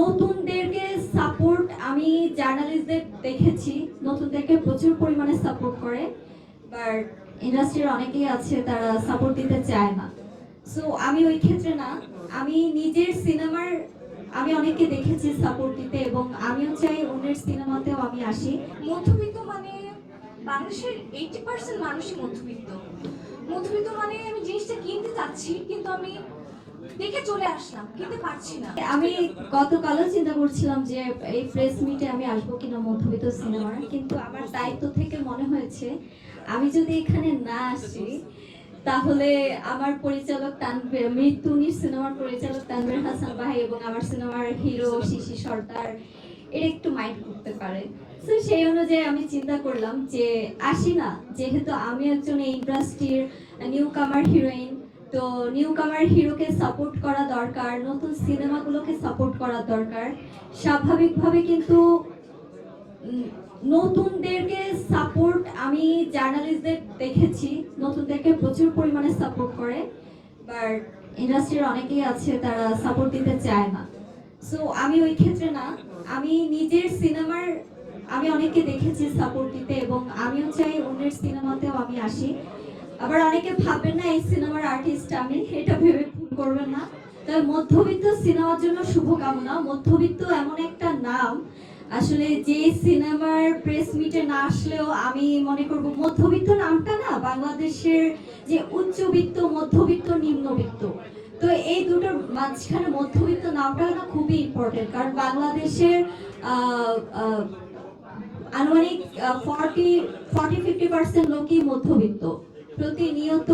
নতুনদেরকে support আমি জার্নালিস্টদের দেখেছি, নতুনদেরকে প্রচুর পরিমাণে সাপোর্ট করে বাট ইন্ডাস্ট্রির অনেকেই আছে, তারা সাপোর্ট দিতে চায় না। সো আমি ওই ক্ষেত্রে না, আমি নিজের সিনেমার আমি অনেককে দেখেছি সাপোর্ট দিতে, এবং আমিও চাই অন্যের সিনেমাতেও আমি আসি। মধ্যবিত্ত মানে বাংলাদেশের এইটি পার্সেন্ট মানুষই মধ্যবিত্ত। মধ্যবিত্ত মানে আমি জিনিসটা কিনতে চাচ্ছি, কিন্তু আমি দেখে চলে আসলাম, কিনতে পারছি না। আমি গতকালও চিন্তা করছিলাম যে এই মিটে আমি আসব কিনা মধ্যবিত্ত সিনেমার কিন্তু আমার দায়িত্ব থেকে মনে হয়েছে, আমি যদি এখানে না আসি, তাহলে আমার পরিচালক তানভীর মৃত্যুনির সিনেমার পরিচালক তানভীর হাসান ভাই এবং আমার সিনেমার হিরো শিশি সর্দার এটা একটু মাইন্ড করতে পারে। তো সেই অনুযায়ী আমি চিন্তা করলাম যে আসি না, যেহেতু আমি একজন ইন্ডাস্ট্রির নিউ কামার হিরোইন তো নিউ কামার হিরোকে সাপোর্ট করা দরকার, নতুন সিনেমাগুলোকে সাপোর্ট করা দরকার। স্বাভাবিকভাবে কিন্তু নতুনদেরকে সাপোর্ট আমি জার্নালিস্টদের দেখেছি, নতুনদেরকে প্রচুর পরিমাণে সাপোর্ট করে বাট ইন্ডাস্ট্রির অনেকেই আছে, তারা সাপোর্ট দিতে চায় না। সো আমি ওই ক্ষেত্রে না, আমি নিজের সিনেমার আমি অনেককে দেখেছি সাপোর্ট দিতে এবং আমিও চাই অন্যের সিনেমাতেও আমি আসি। আবার অনেকে ভাববেন না, এই সিনেমার আর্টিস্ট আমি, এটা ভেবে ভুল করবেন না। তবে মধ্যবিত্ত সিনেমার জন্য শুভকামনা। মধ্যবিত্ত এমন একটা নাম। আসলে যে সিনেমার প্রেস মিটে না আসলেও আমি মনে করব মধ্যবিত্ত নামটা না, বাংলাদেশের যে উচ্চবিত্ত, মধ্যবিত্ত, নিম্নবিত্ত। তো এই দুটোর মাঝখানে মধ্যবিত্ত নামটা না খুবই ইম্পর্টেন্ট কারণ বাংলাদেশের আনুমানিক ফর্টি ফর্টি ফিফটি পার্সেন্ট লোকই মধ্যবিত্ত। প্রতিনিয়ত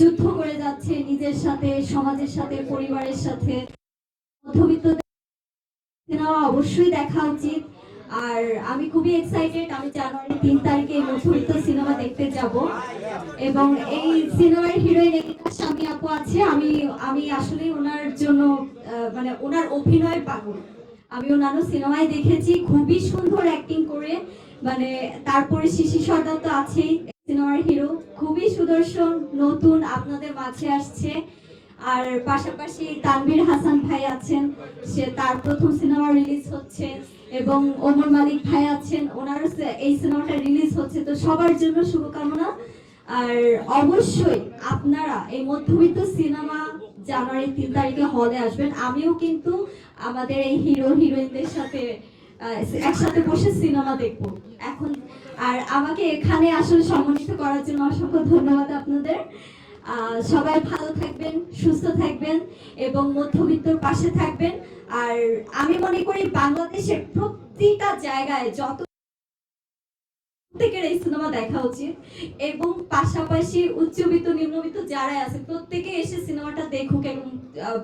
যুদ্ধ করে যাচ্ছে নিজের সাথে, সমাজের সাথে, পরিবারের সাথে। অবশ্যই দেখা উচিত। আর আমি খুবই এক্সাইটেড আমি জানুয়ারি তিন তারিখে মধ্যবিত্ত সিনেমা দেখতে যাব। এবং এই সিনেমার হিরোইন এলিকা স্বামী আপু আছে। আমি আমি আসলে ওনার জন্য মানে ওনার অভিনয় পাগল। আমি অন্যান্য সিনেমায় দেখেছি। খুবই সুন্দর অ্যাক্টিং করে। মানে তারপরে শিশি সর্দার তো আছেই। সিনেমার হিরো। খুবই সুদর্শন, নতুন আপনাদের মাঝে আসছে। আর পাশাপাশি তানভীর হাসান ভাই আছেন, সে তার প্রথম সিনেমা রিলিজ হচ্ছে। এবং ওমর মালিক ভাই আছেন ওনার এই সিনেমাটা রিলিজ হচ্ছে। তো সবার জন্য শুভকামনা। আর অবশ্যই আপনারা এই মধ্যবিত্ত সিনেমা জানুয়ারি তিন তারিখে হলে আসবেন। আমিও কিন্তু আমাদের এই হিরো হিরোইনদের সাথে একসাথে বসে সিনেমা দেখব। এখন আর আমাকে এখানে আসলে সম্মানিত করার জন্য অসংখ্য ধন্যবাদ আপনাদের। সবাই ভালো থাকবেন, সুস্থ থাকবেন এবং মধ্যবিত্তর পাশে থাকবেন। আর আমি মনে করি বাংলাদেশের প্রতিটা জায়গায় যত প্রত্যেকের এই সিনেমা দেখা উচিত এবং পাশাপাশি উচ্চবিত্ত, নিম্নবিত্ত যারা আছে, প্রত্যেকে এসে সিনেমাটা দেখুক এবং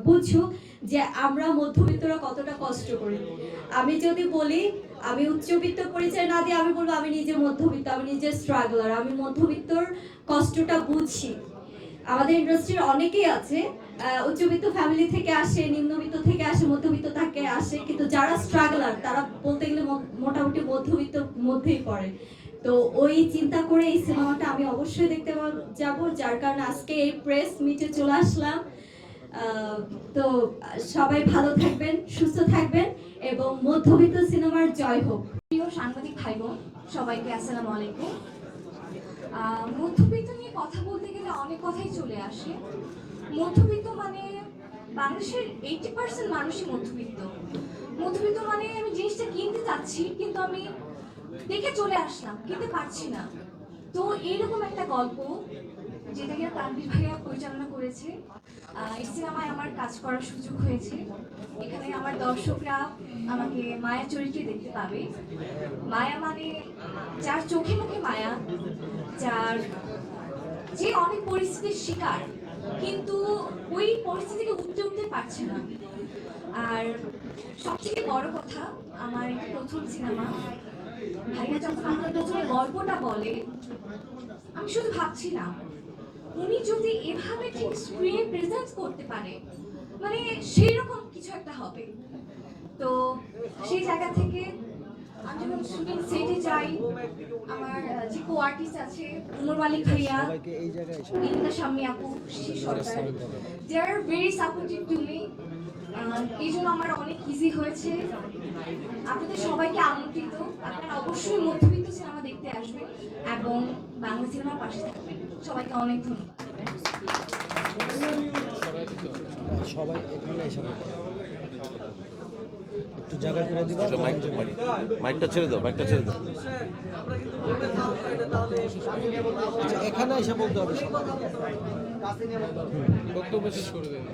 বুঝুক যে আমরা মধ্যবিত্তরা কতটা কষ্ট করি। আমি যদি বলি আমি উচ্চবিত্ত পরিচয় না দিয়ে আমি বলব আমি নিজে মধ্যবিত্ত, আমি নিজে স্ট্রাগলার আমি মধ্যবিত্তর কষ্টটা বুঝছি। আমাদের ইন্ডাস্ট্রির অনেকেই আছে উচ্চবিত্ত ফ্যামিলি থেকে আসে, নিম্নবিত্ত থেকে আসে, মধ্যবিত্ত থেকে, আসে, কিন্তু যারা স্ট্রাগলার তারা বলতে গেলে মোটামুটি মধ্যবিত্ত মধ্যেই পড়ে। তো ওই চিন্তা করে এই সিনেমাটা আমি অবশ্যই দেখতে যাব, যার কারণে আজকে এই প্রেস মিটে চলে আসলাম। তো সবাই ভালো থাকবেন, সুস্থ থাকবেন। এবং মধ্যবিত্ত সিনেমার জয় হোক। প্রিয় সাংবাদিক ভাই বোন সবাইকে আসসালামু আলাইকুম। মধ্যবিত্ত নিয়ে কথা বলতে গেলে অনেক কথাই চলে আসে। মধ্যবিত্ত মানে বাংলাদেশের এইটি পার্সেন্ট মানুষই মধ্যবিত্ত। মধ্যবিত্ত মানে আমি জিনিসটা কিনতে চাচ্ছি, কিন্তু আমি দেখে চলে আসলাম, কিনতে পারছি না। তো এইরকম একটা গল্প যেটাকে তানভীর ভাইয়া পরিচালনা করেছে এই সিনেমায় আমার কাজ করার সুযোগ হয়েছে। এখানে আমার দর্শকরা আমাকে মায়া চরিত্রে দেখতে পাবে। মায়া মানে যার চোখে মুখে মায়া, যার যে অনেক পরিস্থিতির শিকার, কিন্তু ওই পরিস্থিতি থেকে উঠতে উঠতে পারছে না। আর সবথেকে বড় কথা, আমার এটা প্রথম সিনেমা। ভাইয়া যখন আমার প্রথমে গল্পটা বলে, আমি শুধু ভাবছিলাম উনি যদি এভাবে ঠিক স্ক্রিনে প্রেজেন্ট করতে পারে মানে সেই রকম কিছু একটা হবে। তো সেই জায়গা থেকে আমি যখন শুটিং সেটে যাই আমার যে কো আর্টিস্ট আছে উমর মালিক ভাইয়া সবাইকে এই ইন্দা শাম্মী আপু Shishir Sarkar they are very supportive to me এই জন্য আমার অনেক ইজি হয়েছে। আপনাদের সবাইকে আমন্ত্রিত। আপনারা অবশ্যই মধ্যবিত্ত সিনেমা দেখতে আসবেন এবং বাংলা সিনেমার পাশে থাকবেন। সবাইকে অনেক ধন্যবাদ। সবাই এখানে এসে একটু জায়গা করে দিবা মাইকটা মাইকটা ছেড়ে দাও মাইকটা ছেড়ে দাও। আচ্ছা, এখানে এসে বলতে হবে বক্তব্য শেষ করে দেবে